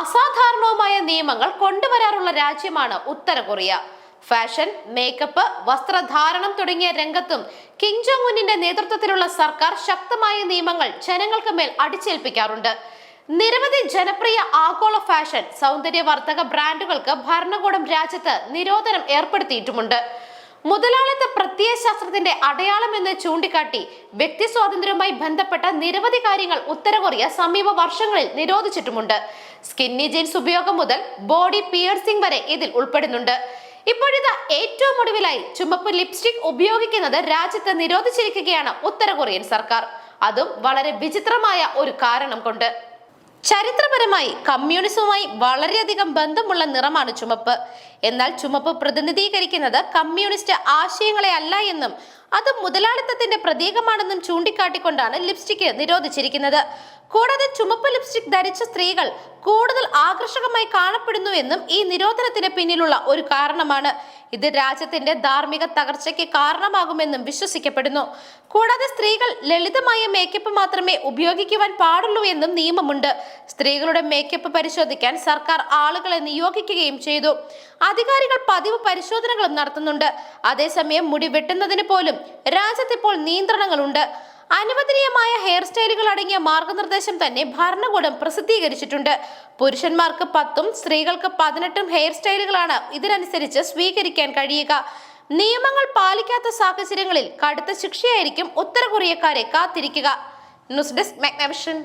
അസാധാരണവുമായ നിയമങ്ങൾ കൊണ്ടുവരാറുള്ള രാജ്യമാണ് ഉത്തര Korea. Fashion makeup വസ്ത്രധാരണം തുടങ്ങിയ രംഗത്തും കിം ജോങ് ഉന്നിന്റെ നേതൃത്വത്തിലുള്ള സർക്കാർ ശക്തമായ നിയമങ്ങൾ ജനങ്ങൾക്ക് മേൽ അടിച്ചേൽപ്പിക്കാറുണ്ട്. നിരവധി ജനപ്രിയ ആഗോള ഫാഷൻ സൗന്ദര്യവർദ്ധക ബ്രാൻഡുകൾക്ക് ഭരണകൂടം രാജ്യത്ത് നിരോധനം ഏർപ്പെടുത്തിയിട്ടുമുണ്ട്. മുതലാളിത്ത പ്രത്യയശാസ്ത്രത്തിന്റെ അടയാളം എന്ന് ചൂണ്ടിക്കാട്ടി വ്യക്തി സ്വാതന്ത്ര്യവുമായി ബന്ധപ്പെട്ട നിരവധി കാര്യങ്ങൾ ഉത്തര കൊറിയ സമീപ വർഷങ്ങളിൽ നിരോധിച്ചിട്ടുമുണ്ട്. സ്കിന്നി ജീൻസ് ഉപയോഗം മുതൽ ബോഡി പിയേഴ്സിംഗ് വരെ ഇതിൽ ഉൾപ്പെടുന്നുണ്ട്. ഇപ്പോഴിതാ ഏറ്റവും ഒടുവിലായി ചുമപ്പ് ലിപ്സ്റ്റിക് ഉപയോഗിക്കുന്നത് രാജ്യത്ത് നിരോധിച്ചിരിക്കുകയാണ് ഉത്തര കൊറിയൻ സർക്കാർ. അതും വളരെ വിചിത്രമായ ഒരു കാരണം കൊണ്ട്. ചരിത്രപരമായി കമ്മ്യൂണിസവുമായി വളരെയധികം ബന്ധമുള്ള നിറമാണ് ചുമപ്പ്. എന്നാൽ ചുമപ്പ് പ്രതിനിധീകരിക്കുന്നത് കമ്മ്യൂണിസ്റ്റ് ആശയങ്ങളെ അല്ല എന്നും അത് മുതലാളിത്തത്തിന്റെ പ്രതീകമാണെന്നും ചൂണ്ടിക്കാട്ടിക്കൊണ്ടാണ് ലിപ്സ്റ്റിക് നിരോധിച്ചിരിക്കുന്നത്. കൂടാതെ ചുമപ്പ് ലിപ്സ്റ്റിക് ധരിച്ച സ്ത്രീകൾ കൂടുതൽ ആകർഷകമായി കാണപ്പെടുന്നു എന്നും ഈ നിരോധനത്തിന് പിന്നിലുള്ള ഒരു കാരണമാണ്. ഇത് രാജ്യത്തിന്റെ ധാർമ്മിക തകർച്ചയ്ക്ക് കാരണമാകുമെന്നും വിശ്വസിക്കപ്പെടുന്നു. കൂടാതെ സ്ത്രീകൾ ലളിതമായ മേക്കപ്പ് മാത്രമേ ഉപയോഗിക്കുവാൻ പാടുള്ളൂ എന്നും നിയമമുണ്ട്. സ്ത്രീകളുടെ മേക്കപ്പ് പരിശോധിക്കാൻ സർക്കാർ ആളുകളെ നിയോഗിക്കുകയും ചെയ്തു. അധികാരികൾ പതിവ് പരിശോധനകളും നടത്തുന്നുണ്ട്. അതേസമയം മുടി വെട്ടുന്നതിന് പോലും രാജ്യത്തിപ്പോൾ നിയന്ത്രണങ്ങളുണ്ട്. അനുവദനീയമായ ഹെയർ സ്റ്റൈലുകൾ അടങ്ങിയ മാർഗനിർദ്ദേശം തന്നെ ഭരണകൂടം പ്രസിദ്ധീകരിച്ചിട്ടുണ്ട്. പുരുഷന്മാർക്ക് പത്തും സ്ത്രീകൾക്ക് പതിനെട്ടും ഹെയർ സ്റ്റൈലുകളാണ് ഇതിനനുസരിച്ച് സ്വീകരിക്കാൻ കഴിയുക. നിയമങ്ങൾ പാലിക്കാത്ത സാഹചര്യങ്ങളിൽ കടുത്ത ശിക്ഷയായിരിക്കും ഉത്തര കൊറിയക്കാരെ കാത്തിരിക്കുക. News desk Magnavision.